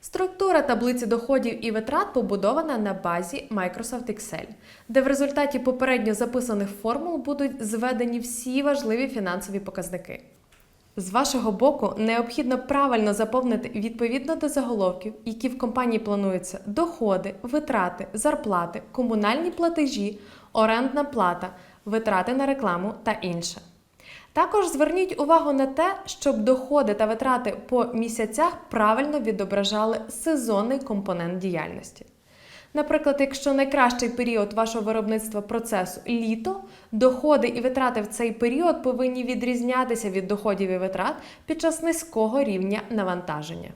Структура таблиці доходів і витрат побудована на базі Microsoft Excel, де в результаті попередньо записаних формул будуть зведені всі важливі фінансові показники. З вашого боку необхідно правильно заповнити відповідно до заголовків, які в компанії плануються доходи, витрати, зарплати, комунальні платежі, орендна плата, витрати на рекламу та інше. Також зверніть увагу на те, щоб доходи та витрати по місяцях правильно відображали сезонний компонент діяльності. Наприклад, якщо найкращий період вашого виробництва процесу літо, доходи і витрати в цей період повинні відрізнятися від доходів і витрат під час низького рівня навантаження.